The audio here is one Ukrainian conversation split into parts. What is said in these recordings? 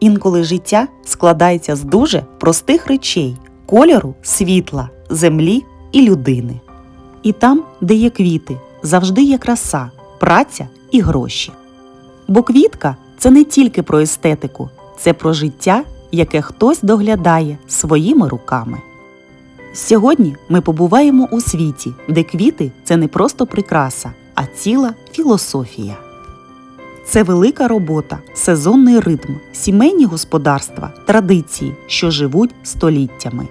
Інколи життя складається з дуже простих речей кольору, світла, землі і людини. І там, де є квіти, завжди є краса, праця і гроші. Бо квітка це не тільки про естетику, це про життя, яке хтось доглядає своїми руками. Сьогодні ми побуваємо у світі, де квіти це не просто прикраса, а ціла філософія. Це велика робота, сезонний ритм, сімейні господарства, традиції, що живуть століттями.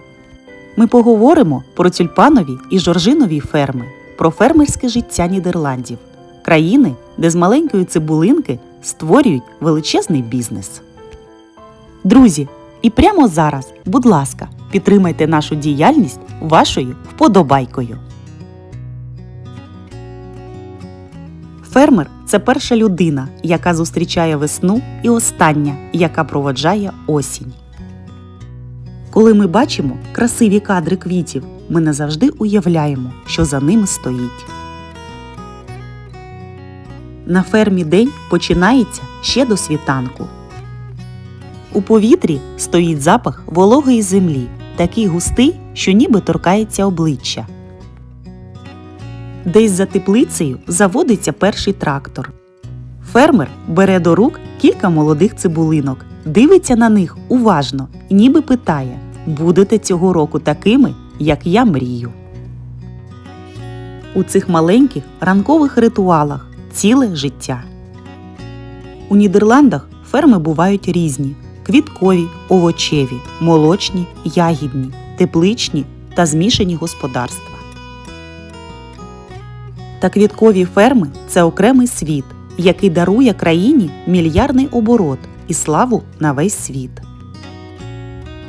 Ми поговоримо про тюльпанові і жоржинові ферми, про фермерське життя Нідерландів, країни, де з маленької цибулинки створюють величезний бізнес. Друзі, і прямо зараз, будь ласка, підтримайте нашу діяльність вашою вподобайкою. Фермер це перша людина, яка зустрічає весну, і остання, яка проводжає осінь. Коли ми бачимо красиві кадри квітів, ми не завжди уявляємо, що за ними стоїть. На фермі день починається ще до світанку. У повітрі стоїть запах вологої землі, такий густий, що ніби торкається обличчя. Десь за теплицею заводиться перший трактор. Фермер бере до рук кілька молодих цибулинок, дивиться на них уважно ніби питає будете цього року такими, як я мрію. У цих маленьких ранкових ритуалах ціле життя. У Нідерландах ферми бувають різні квіткові, овочеві, молочні, ягідні, тепличні та змішані господарства. Та квіткові ферми це окремий світ, який дарує країні мільярдний оборот і славу на весь світ.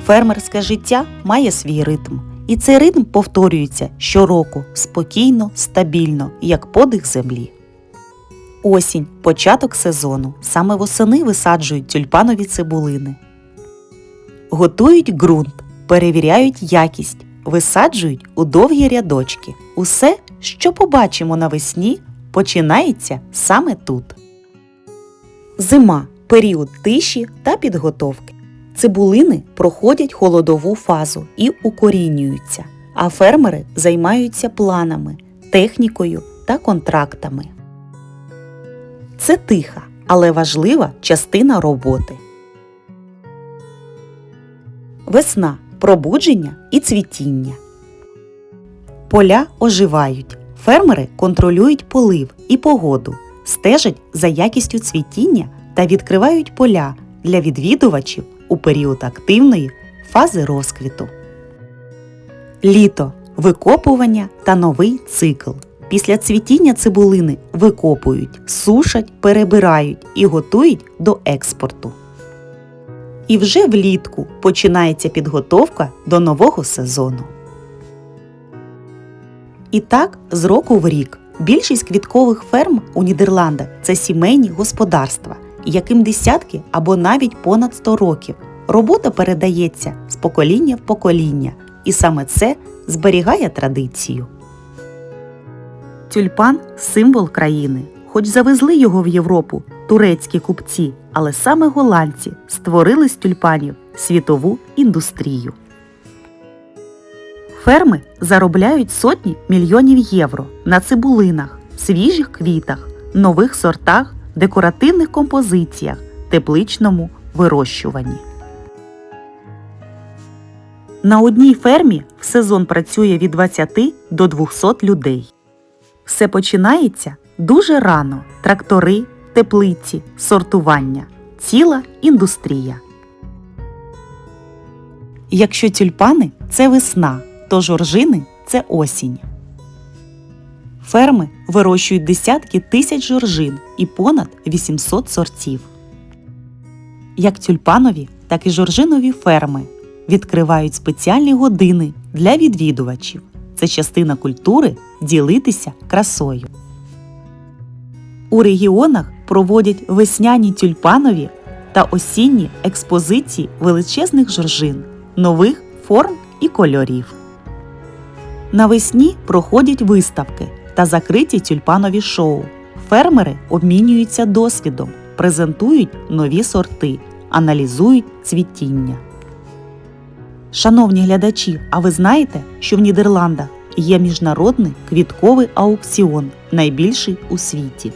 Фермерське життя має свій ритм, і цей ритм повторюється щороку спокійно, стабільно, як подих землі. Осінь початок сезону. Саме восени висаджують тюльпанові цибулини. Готують ґрунт, перевіряють якість, висаджують у довгі рядочки. Усе, що побачимо навесні, починається саме тут. Зима період тиші та підготовки. Цибулини проходять холодову фазу і укорінюються, а фермери займаються планами, технікою та контрактами. Це тиха, але важлива частина роботи. Весна пробудження і цвітіння. Поля оживають. Фермери контролюють полив і погоду, стежать за якістю цвітіння та відкривають поля для відвідувачів у період активної фази розквіту. Літо викопування та новий цикл. Після цвітіння цибулини викопують, сушать, перебирають і готують до експорту. І вже влітку починається підготовка до нового сезону. І так, з року в рік більшість квіткових ферм у Нідерландах це сімейні господарства, яким десятки або навіть понад 100 років. Робота передається з покоління в покоління, і саме це зберігає традицію. Тюльпан символ країни. Хоч завезли його в Європу турецькі купці, але саме голландці створили з тюльпанів світову індустрію. Ферми заробляють сотні мільйонів євро на цибулинах, свіжих квітах, нових сортах, декоративних композиціях, тепличному вирощуванні. На одній фермі в сезон працює від 20 до 200 людей. Все починається дуже рано трактори, теплиці, сортування, ціла індустрія. Якщо тюльпани це весна, то жоржини це осінь. Ферми вирощують десятки тисяч жоржин і понад 800 сортів. Як тюльпанові, так і жоржинові ферми відкривають спеціальні години для відвідувачів. Це частина культури ділитися красою. У регіонах проводять весняні тюльпанові та осінні експозиції величезних жоржин, нових форм і кольорів. Навесні проходять виставки та закриті тюльпанові шоу. Фермери обмінюються досвідом, презентують нові сорти, аналізують цвітіння. Шановні глядачі, а ви знаєте, що в Нідерландах є міжнародний квітковий аукціон, найбільший у світі.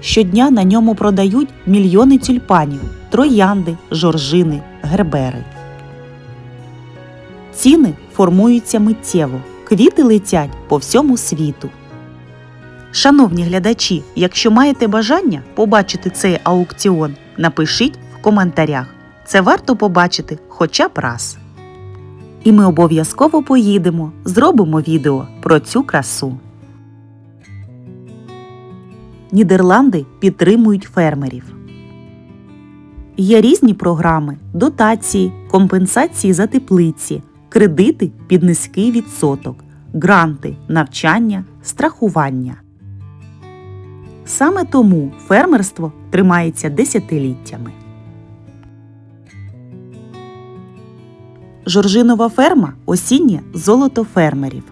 Щодня на ньому продають мільйони тюльпанів, троянди, жоржини, гербери. Ціни формуються миттєво, квіти летять по всьому світу. Шановні глядачі, якщо маєте бажання побачити цей аукціон, напишіть в коментарях. Це варто побачити хоча б раз. І ми обов'язково поїдемо, зробимо відео про цю красу. Нідерланди підтримують фермерів. Є різні програми, дотації, компенсації за теплиці, кредити під низький відсоток, гранти, навчання, страхування. Саме тому фермерство тримається десятиліттями. Жоржинова ферма осіннє золото фермерів.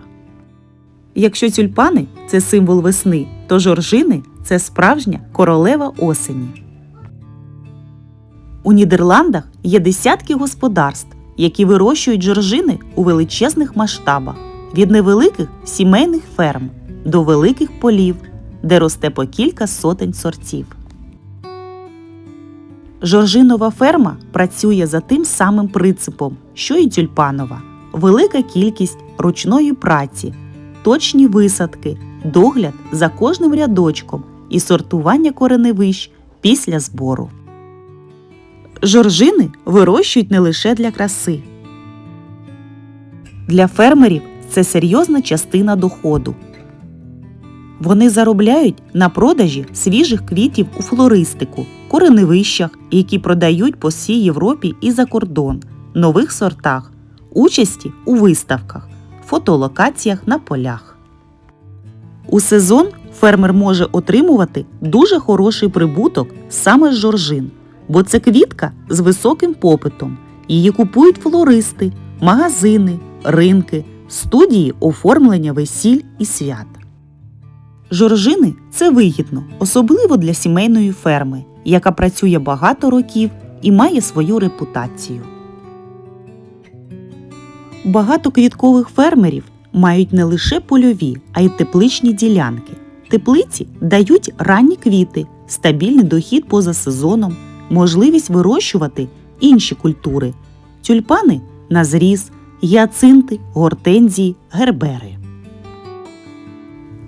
Якщо тюльпани це символ весни, то жоржини це справжня королева осені. У Нідерландах є десятки господарств, які вирощують жоржини у величезних масштабах від невеликих сімейних ферм до великих полів, де росте по кілька сотень сортів. Жоржинова ферма працює за тим самим принципом, що і тюльпанова: велика кількість ручної праці, точні висадки, догляд за кожним рядочком і сортування кореневищ після збору. Жоржини вирощують не лише для краси. Для фермерів це серйозна частина доходу. Вони заробляють на продажі свіжих квітів у флористику, кореневищах, які продають по всій Європі і за кордон, нових сортах, участі у виставках, фотолокаціях на полях. У сезон фермер може отримувати дуже хороший прибуток саме з жоржин, бо це квітка з високим попитом. Її купують флористи, магазини, ринки, студії оформлення весіль і свят. Жоржини це вигідно, особливо для сімейної ферми, яка працює багато років і має свою репутацію. Багато квіткових фермерів мають не лише польові, а й тепличні ділянки. Теплиці дають ранні квіти, стабільний дохід поза сезоном, можливість вирощувати інші культури тюльпани на зріз, гіацинти, гортензії, гербери.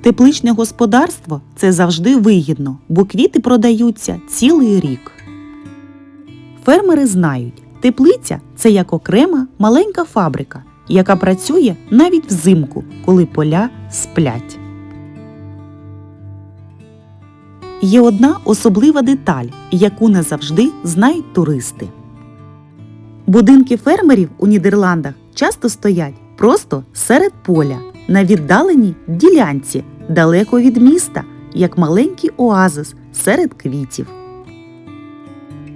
Тепличне господарство це завжди вигідно, бо квіти продаються цілий рік. Фермери знають, теплиця це як окрема маленька фабрика, яка працює навіть взимку, коли поля сплять. Є одна особлива деталь, яку не завжди знають туристи. Будинки фермерів у Нідерландах часто стоять просто серед поля на віддаленій ділянці далеко від міста, як маленький оазис серед квітів.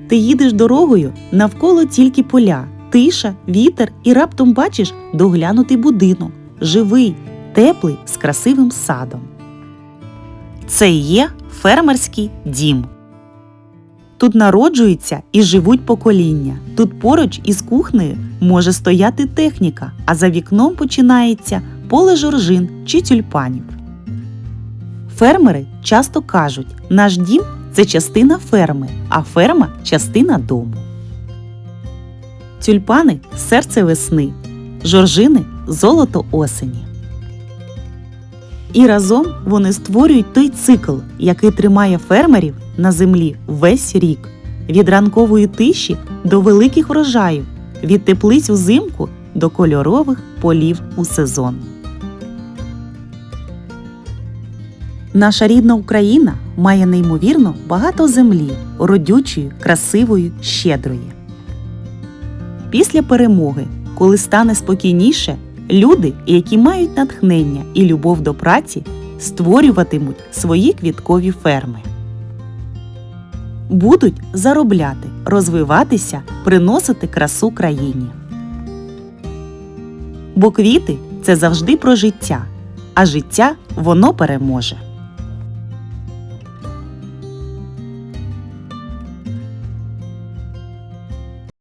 Ти їдеш дорогою навколо тільки поля, тиша, вітер і раптом бачиш доглянутий будинок, живий, теплий з красивим садом. Це є фермерський дім. Тут народжуються і живуть покоління. Тут поруч із кухнею може стояти техніка, а за вікном починається поле жоржин чи тюльпанів. Фермери часто кажуть, наш дім це частина ферми, а ферма частина дому. Тюльпани серце весни, жоржини золото осені. І разом вони створюють той цикл, який тримає фермерів на землі весь рік від ранкової тиші до великих врожаїв, від теплиць узимку до кольорових полів у сезон. Наша рідна Україна має неймовірно багато землі, родючої, красивої, щедрої. Після перемоги, коли стане спокійніше, люди, які мають натхнення і любов до праці, створюватимуть свої квіткові ферми. Будуть заробляти, розвиватися, приносити красу країні. Бо квіти це завжди про життя, а життя воно переможе.